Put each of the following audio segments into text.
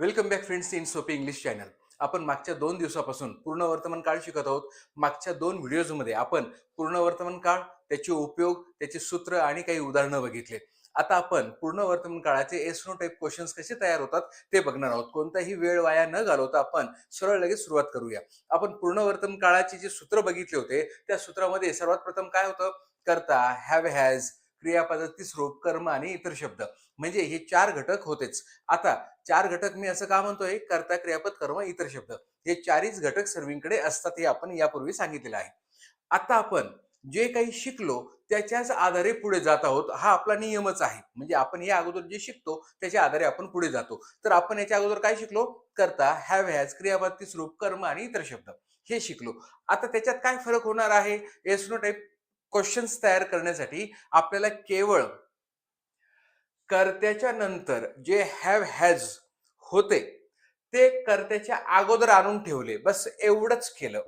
Welcome back friends in सोपी English channel आपण मागच्या दोन दिवसापासून पूर्ण वर्तमान काळ शिकत आहोत. मागच्या दोन व्हिडिओजमध्ये आपण पूर्ण वर्तमान काळ त्याचे उपयोग त्याचे सूत्र आणि काही उदाहरणं बघितले. आता आपण पूर्ण वर्तमान काळाचे एसनो टाईप क्वेश्चन्स कसे तयार होतात ते बघणार आहोत. कोणताही वेळ वाया न घालवता आपण सरळ लगेच सुरुवात करूया. आपण पूर्ण वर्तमान काळाचे जे सूत्र बघितले होते त्या सूत्रामध्ये सर्वात प्रथम काय होतं? करता हॅव हॅज क्रियापदातील स्वरूप कर्म आणि इतर शब्द. म्हणजे हे चार घटक होतेच. आता चार घटक मी असं का म्हणतोय? कर्ता क्रियापद कर्म इतर शब्द. हे चारीच घटक सर्वींकडे असतात हे आपण यापूर्वी सांगितलेलं आहे. आता आपण जे काही शिकलो त्याच्याच आधारे पुढे जात आहोत हा आपला नियमच आहे. म्हणजे आपण या अगोदर जे शिकतो त्याच्या आधारे आपण पुढे जातो. तर आपण याच्या अगोदर काय शिकलो? करता हॅव हॅज क्रियापद स्वरूप कर्म आणि इतर शब्द. हे शिकलो. आता त्याच्यात काय फरक होणार आहे? एसनो टाईप क्वेश्चन्स तयार करण्यासाठी आपल्याला केवळ कर्त्याच्या नंतर जे हॅव हॅज होते ते कर्त्याच्या अगोदर आणून ठेवले. बस एवढंच केलं.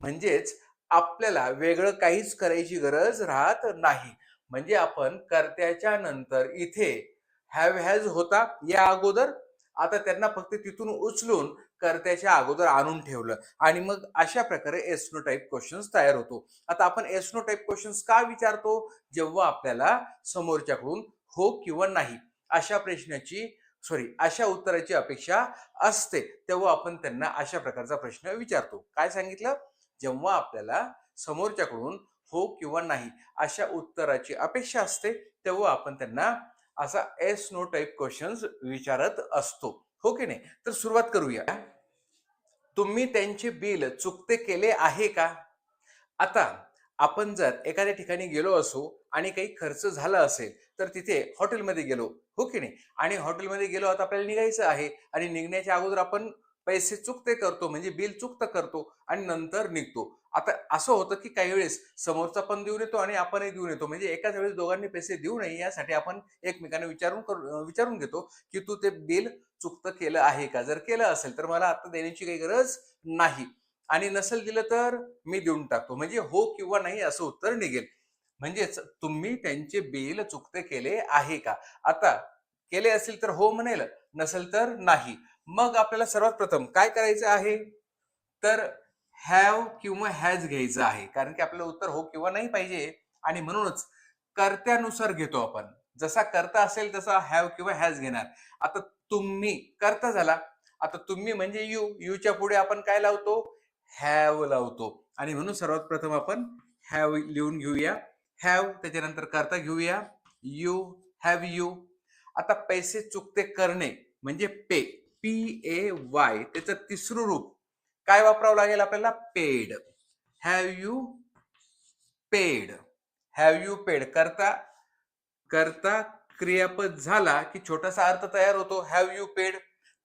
म्हणजेच आपल्याला वेगळं काहीच करायची गरज राहत नाही. म्हणजे आपण कर्त्याच्या नंतर इथे हॅव हॅज होता या अगोदर. आता त्यांना फक्त तिथून उचलून कर्त्याच्या अगोदर आणून ठेवलं. आणि मग अशा प्रकारे एसनो टाईप क्वेश्चन्स तयार होतो. आता आपण एसनो टाईप क्वेश्चन्स का विचारतो? जेव्हा आपल्याला समोरच्याकडून हो किंवा नाही अशा प्रश्नाची सॉरी अशा उत्तराची अपेक्षा असते तेव्हा आपण त्यांना अशा प्रकारचा प्रश्न विचारतो. काय सांगितलं? जेव्हा आपल्याला समोरच्याकडून हो किंवा नाही अशा उत्तराची अपेक्षा असते तेव्हा आपण त्यांना असा एस नो टाईप क्वेश्चन्स विचारत असतो. हो की नाही? तर सुरुवात करूया. तुम्ही त्यांचे बिल चुकते केले आहे का? आता आपण जर एखाद्या ठिकाणी गेलो असो आणि काही खर्च झाला असेल तर तिथे हॉटेलमध्ये गेलो. हो की नाही? आणि हॉटेलमध्ये गेलो आता आपल्याला निघायचं आहे आणि निघण्याच्या अगोदर आपण पैसे चुकते करतो म्हणजे बिल चुकतं करतो आणि नंतर निघतो. आता असं होतं की काही वेळेस समोरचा पण देऊन येतो आणि आपणही देऊन येतो. म्हणजे एकाच वेळेस दोघांनी पैसे देऊ नये यासाठी आपण एकमेकांना विचारून करू- विचारून घेतो की तू ते बिल चुकतं केलं आहे का? जर केलं असेल तर मला आता देण्याची काही गरज नाही. आणि नसेल दिलं तर मी देऊन टाकतो. म्हणजे हो किंवा नाही असं उत्तर निघेल. म्हणजेच तुम्ही त्यांचे बिल चुकते केले आहे का? आता केले असेल तर हो म्हणेल नसेल तर नाही. मग आपल्याला सर्वात प्रथम काय करायचं आहे? तर हॅव किंवा हॅज घ्यायचं आहे. कारण की आपल्याला उत्तर हो किंवा नाही पाहिजे. आणि म्हणूनच कर्त्यानुसार घेतो आपण. जसा करता असेल तसा हॅव किंवा हॅज घेणार. आता तुम्ही करता झाला. आता तुम्ही म्हणजे यू यूच्या पुढे आपण काय लावतो? हॅव लावतो. आणि म्हणून सर्वात प्रथम आपण हॅव लिहून घेऊया. हॅव त्याच्यानंतर करता घेऊया. यू हॅव यू आता पैसे चुकते करणे म्हणजे पे पी ए वाय त्याचं तिसरं रूप. काय वापरावं लागेल आपल्याला? Paid have you paid have you paid करता करता क्रियापद झाला की छोटासा अर्थ तयार होतो. हॅव यू पेड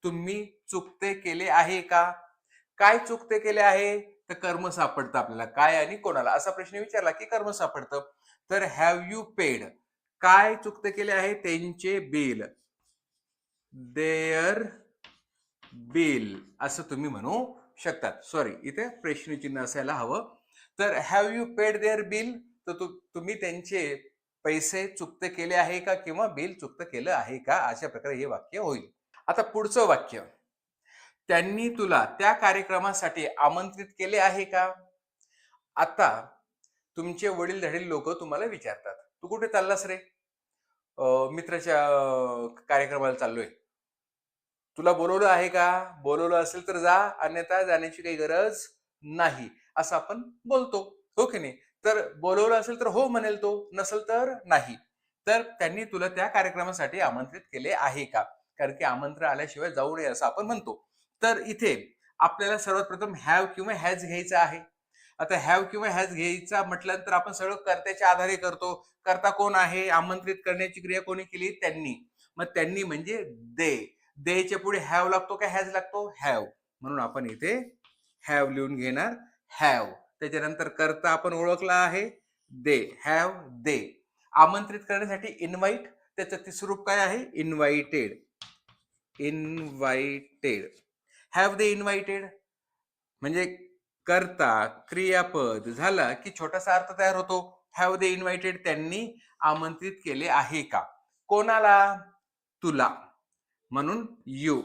तुम्ही चुकते केले आहे का? काय चुकते केले आहे? तर कर्म सापडतं आपल्याला. काय आणि कोणाला? असा प्रश्न विचारला की कर्म सापडतं. तर हॅव यू पेड काय चुकते केले आहे? त्यांचे बिल देअर बिल असं तुम्ही म्हणू शकतात. सॉरी इथे प्रश्नचिन्ह असायला हवं. तर have you paid their bill तर तु, तुम्ही त्यांचे पैसे चुकते केले आहे का किंवा बिल चुकतं केलं आहे का? अशा प्रकारे हे वाक्य होईल. आता पुढचं वाक्य. त्यांनी तुला त्या कार्यक्रमासाठी आमंत्रित केले आहे का? आता तुमचे वडील धडील लोक तुम्हाला विचारतात. तू कुठे चाललास रे? मित्राच्या कार्यक्रमाला चाललोय. तुला बोलवलं आहे का? बोलवलं असेल तर जा अन्यथा जाण्याची काही गरज नाही असं आपण बोलतो हो की नाही? तर बोलवलं असेल तर हो म्हणेल तो नसेल तर नाही. तर त्यांनी तुला त्या कार्यक्रमासाठी आमंत्रित केले आहे का? कारण की आमंत्रण आल्याशिवाय जाऊ नये असं आपण म्हणतो. तर इथे आपल्याला सर्वात प्रथम हॅव किंवा हॅज घ्यायचा आहे. आता हॅव किंवा हॅज घ्यायचा म्हटल्यानंतर आपण सगळं कर्त्याच्या आधारे करतो. करता कोण आहे? आमंत्रित करण्याची क्रिया कोणी केली? त्यांनी. मग त्यांनी म्हणजे दे. देच्या पुढे हॅव लागतो का हॅज लागतो? हॅव म्हणून आपण इथे हॅव लिहून घेणार हॅव त्याच्यानंतर करता आपण ओळखला आहे दे. Have they. आमंत्रित करण्यासाठी इन्व्हाइट त्याचं तिसरूप काय आहे? इन्व्हाइटेड इन्व्हाइटेड हॅव दे इन्व्हाइटेड म्हणजे करता क्रियापद झाला की छोटासा अर्थ तयार होतो. हॅव दे इन्व्हाइटेड त्यांनी आमंत्रित केले आहे का? कोणाला? तुला. म्हणून यू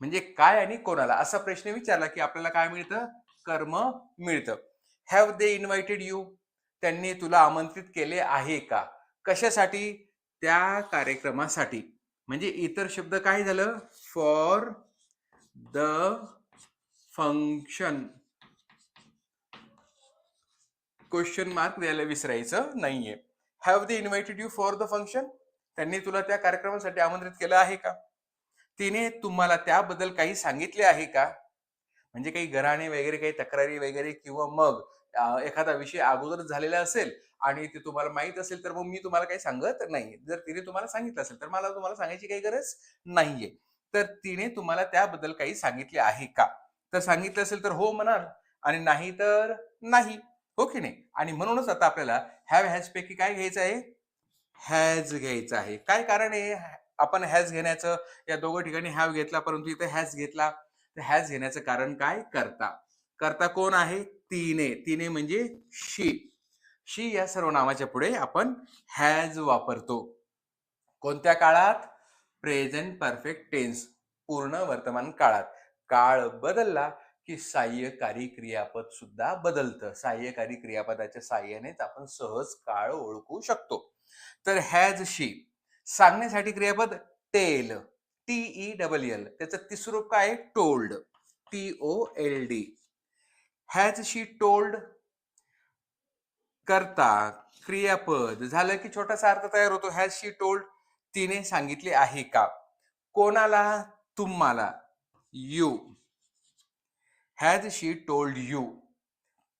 म्हणजे काय आणि कोणाला? असा प्रश्न विचारला की आपल्याला काय मिळतं? कर्म मिळतं. हॅव दे इन्व्हायटेड यू त्यांनी तुला आमंत्रित केले आहे का? कशासाठी? त्या कार्यक्रमासाठी. म्हणजे इतर शब्द काय झालं? For the function question mark द्यायला विसरायचं नाहीये. Have they invited you for the function त्यांनी तुला त्या कार्यक्रमासाठी आमंत्रित केलं आहे का? तिने तुम्हाला त्याबद्दल काही सांगितले आहे का? म्हणजे काही घराणे वगैरे काही तक्रारी वगैरे किंवा मग एखादा विषय अगोदर झालेला असेल आणि ते तुम्हाला माहीत असेल तर मग मी तुम्हाला काही सांगत नाही जर तिने तुम्हाला सांगितलं असेल तर मला तुम्हाला सांगायची काही गरज नाहीये. तर तिने तुम्हाला त्याबद्दल काही सांगितले आहे का? तर सांगितलं असेल तर हो म्हणाल आणि नाही तर नाही. हो की नाही? आणि म्हणूनच आता आपल्याला हॅव हॅज पैकी काय घ्यायचं आहे? हॅज घ्यायचं आहे. काय कारण आहे? आपण हॅज घेण्याचं या दोघं ठिकाणी हॅव घेतला परंतु इथे हॅज घेतला. तर हॅज घेण्याचं कारण काय? करता. करता कोण आहे? तिने. तिने म्हणजे शी. शी या सर्व नावाच्या पुढे आपण हॅज वापरतो. कोणत्या काळात? Present perfect tense. पूर्ण वर्तमान काळात. काळ बदलला की सहाय्यकारी क्रियापद सुद्धा बदलतं. सहाय्यकारी क्रियापदाच्या साह्यानेच आपण सहज काळ ओळखू शकतो. तर हॅज शी सांगण्यासाठी क्रियापद tell. T E double L त्याचं तिसरं रूप काय told T O L D has she told करता. क्रियापद. झालं की छोटासा अर्थ तयार होतो. हॅज शी टोल्ड तिने सांगितले आहे का? कोणाला? तुम्हाला. You has she told you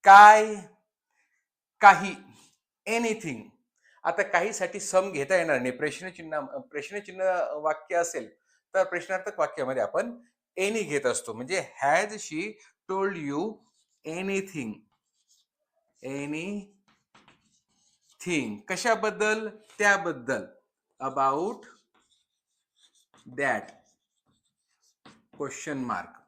काय? काही. एनिथिंग आता काहीसाठी सम घेता येणार नाही. प्रश्नचिन्ह प्रश्नचिन्ह वाक्य असेल तर प्रश्नार्थक वाक्यामध्ये आपण एनी घेत असतो. म्हणजे has she told you anything any thing कशाबद्दल? त्याबद्दल. About that question mark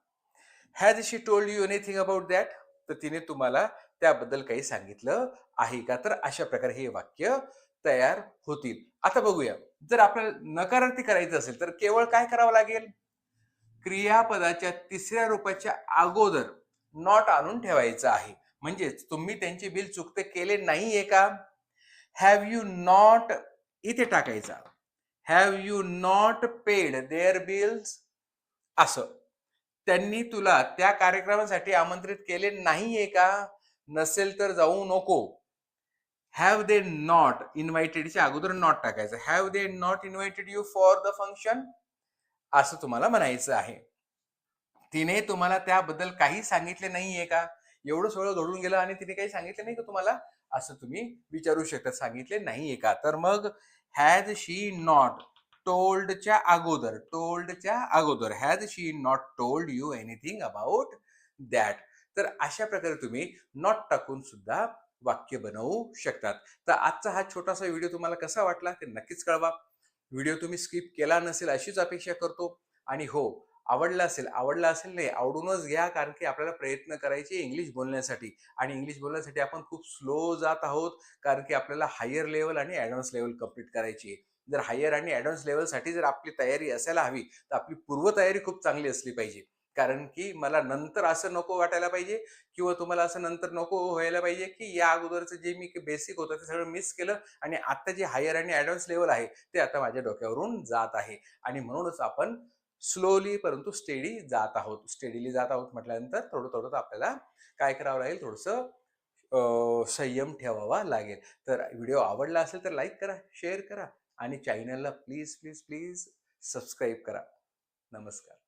has she told you anything about that तर तिने तुम्हाला त्याबद्दल काही सांगितलं आहे का? तर अशा प्रकारे हे वाक्य तयार होतील. आता बघूया. जर आपल्याला नकारार्थी करायचं असेल तर केवळ काय करावं लागेल? क्रियापदाच्या तिसऱ्या रूपाच्या अगोदर नॉट आणून ठेवायचं आहे. म्हणजेच तुम्ही त्यांचे बिल चुकते केले नाहीये का? हॅव यू नॉट इथे टाकायचा. Have you not paid their bills असं. त्यांनी तुला त्या कार्यक्रमासाठी आमंत्रित केले नाहीये का? नसेल तर जाऊ नको. हॅव दे नॉट इन्व्हायटेडच्या अगोदर नॉट टाकायचं. Have they not invited you for the function असं तुम्हाला म्हणायचं आहे. तिने तुम्हाला त्याबद्दल काही सांगितले नाहीये का? एवढं सगळं घडून गेलं आणि तिने काही सांगितलं नाही का तुम्हाला? असं तुम्ही विचारू शकता सांगितले नाहीये का? तर मग हॅज शी नॉट टोल्डच्या अगोदर टोल्डच्या अगोदर has she not told you anything about that तर अशा प्रकारे तुम्ही नॉट टाकून सुद्धा वाक्य बनवू शकतात. तर आजचा हा छोटासा व्हिडिओ तुम्हाला कसा वाटला ते नक्कीच कळवा. व्हिडिओ तुम्ही स्किप केला नसेल अशीच अपेक्षा करतो. आणि हो आवडला असेल आवडला असेल नाही आवडूनच घ्या कारण की आपल्याला प्रयत्न करायचे इंग्लिश बोलण्यासाठी. आणि इंग्लिश बोलण्यासाठी आपण खूप स्लो जात आहोत कारण की आपल्याला हायर लेवल आणि ॲडव्हान्स लेवल कंप्लीट करायची आहे. जर हायर आणि ॲडव्हान्स लेवलसाठी जर आपली तयारी असायला हवी तर आपली पूर्वतयारी खूप चांगली असली पाहिजे. कारण की मला नंतर असं नको वाटायला पाहिजे किंवा तुम्हाला असं नंतर नको व्हायला पाहिजे की या अगोदरचं जे मी बेसिक होतं ते सगळं मिस केलं आणि आता जे हायर आणि ॲडव्हान्स लेवल आहे ते आता माझ्या डोक्यावरून जात आहे. आणि म्हणूनच आपण स्लोली परंतु स्टेडी जात आहोत. स्टेडीली जात आहोत म्हटल्यानंतर थोडं थोडं आपल्याला काय करावं लागेल? थोडंसं संयम ठेवावा लागेल. तर व्हिडिओ आवडला असेल तर लाईक करा शेअर करा आणि चॅनलला प्लीज प्लीज प्लीज सबस्क्राईब करा. नमस्कार.